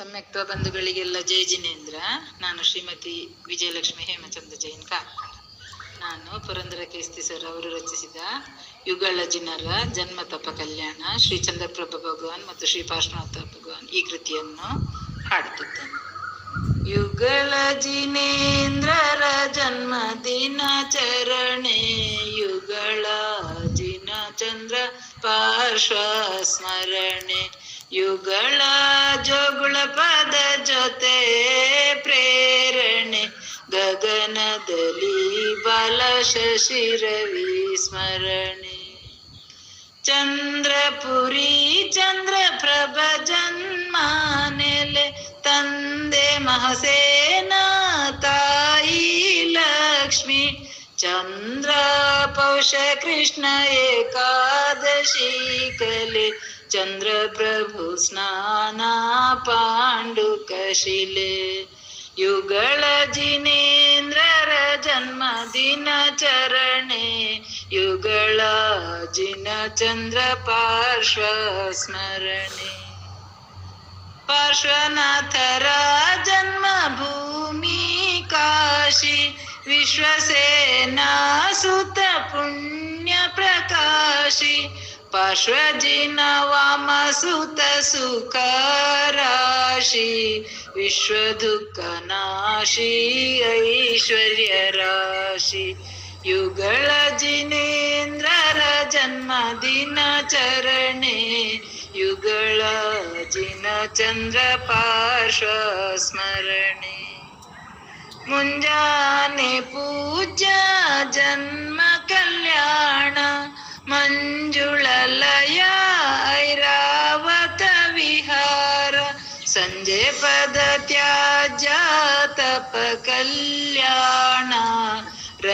ಸಮ್ಯಕ್ತ ಬಂಧುಗಳಿಗೆಲ್ಲ ಜೈ ಜಿನೇಂದ್ರ. ನಾನು ಶ್ರೀಮತಿ ವಿಜಯಲಕ್ಷ್ಮಿ ಹೇಮಚಂದ್ರ ಜೈನ್ ಕಾರ್ಕಳ ನಾನು ಪುರಂದರ ಕೇಸ್ತಿ ಸರ್ ಅವರು ರಚಿಸಿದ ಯುಗಳ ಜಿನರ ಜನ್ಮ ತಪ ಕಲ್ಯಾಣ ಶ್ರೀ ಚಂದ್ರಪ್ರಭ ಭಗವಾನ್ ಮತ್ತು ಶ್ರೀ ಪಾರ್ಶ್ವನಾಥ ಭಗವಾನ್ ಈ ಕೃತಿಯನ್ನು ಹಾಡುತ್ತಿದ್ದೇನೆ. ಯುಗಳ ಜಿನೇಂದ್ರರ ಜನ್ಮ ದಿನಾಚರಣೆ ಯುಗಳ ಜಿನ ಚಂದ್ರ ಪಾರ್ಶ್ವ ಸ್ಮರಣೆ, ಯುಗಳ शशिरवि स्मरणे। चन्द्रपुरी चन्द्रप्रभ जन्मानेले। तंदे महसेना ताई लक्ष्मी। चन्द्र पौष कृष्ण एकादशी कले। चन्द्रप्रभु स्नाना पाण्डुकशिले युगल जिनेन्द्र जन्म जिन चरणे युगला जिन चंद्र पार्श्व स्मरणे पार्श्वनाथरा जन्मभूमी काशी विश्वसेना सुत पुण्य प्रकाशी. पार्श्वजिना वामसुत सुखराशी. विश्वदुःखनाशी ऐश्वर्यरा ಸುತ ಸುಖ ರಾಶಿ ವಿಶ್ವ ದುಃಖ ನಾಶಿ ಐಶ್ವರ್ಯ ರಾಶಿ ಯುಗಳ ಜಿನೇಂದ್ರರ ಜನ್ಮ ದಿನಾಚರಣೆ ಯುಗಳ ಜಿನ ಚಂದ್ರ ಪಾರ್ಶ್ವ ಸ್ಮರಣೆ ಮುಂಜಾನೆ ಪೂಜ ಜನ್ಮ ಕಲ್ಯಾಣ ಮಂಜುಳಲಯ ಐರಾವತ ವಿಹಾರ ಸಂಜೆ ಪದ ತ್ಯಾಜ ತಪ ಕಲ್ಯಾಣ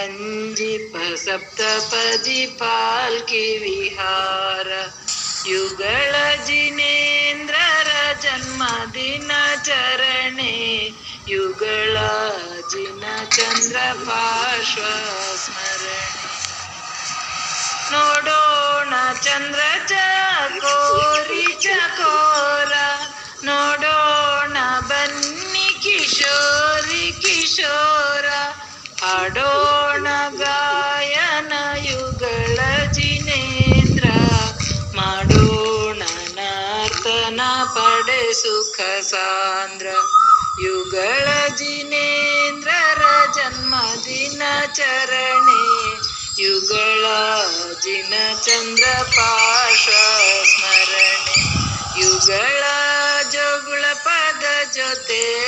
संजीप सप्तपदी पालकी विहार। युगळ जिनेन्द्रर जन्मदिनचरणे युगळ जिन चन्द्र पार्श्व स्मरणे नोडोण चन्द्र च कोरि च कोर। नोडोण बन्नि किशोरि किशोर। आडो ಸುಖ ಸಾಂದ್ರ ಯುಗಳ ಜಿನೇಂದ್ರರ ಜನ್ಮ ದಿನಾಚರಣೆ ಯುಗಳ ಜಿನ ಚಂದ್ರ ಪಾಶ ಸ್ಮರಣೆ. ಯುಗಳ ಜೋಗುಳ ಪದ ಜೊತೆ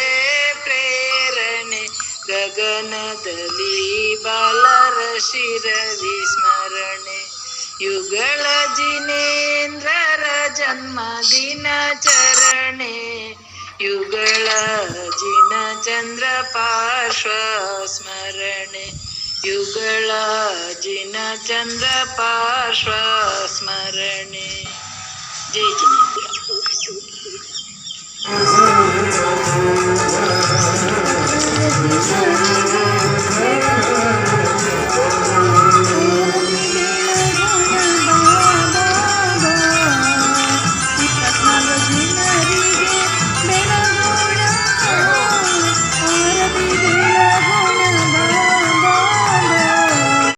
ಪ್ರೇರಣೆ. ಗಗನದಲ್ಲಿ ಬಾಲರ ಶಿರವಿ ಸ್ಮರಣೆ. ಯುಗಳ ಜಿನೇಂದ್ರರ जन्मदिन चरणे युगळ जिन चंद्र पार्श्व स्मरणे युगळ जिन चंद्र पार्श्व स्मरणे जय जिनेंद्र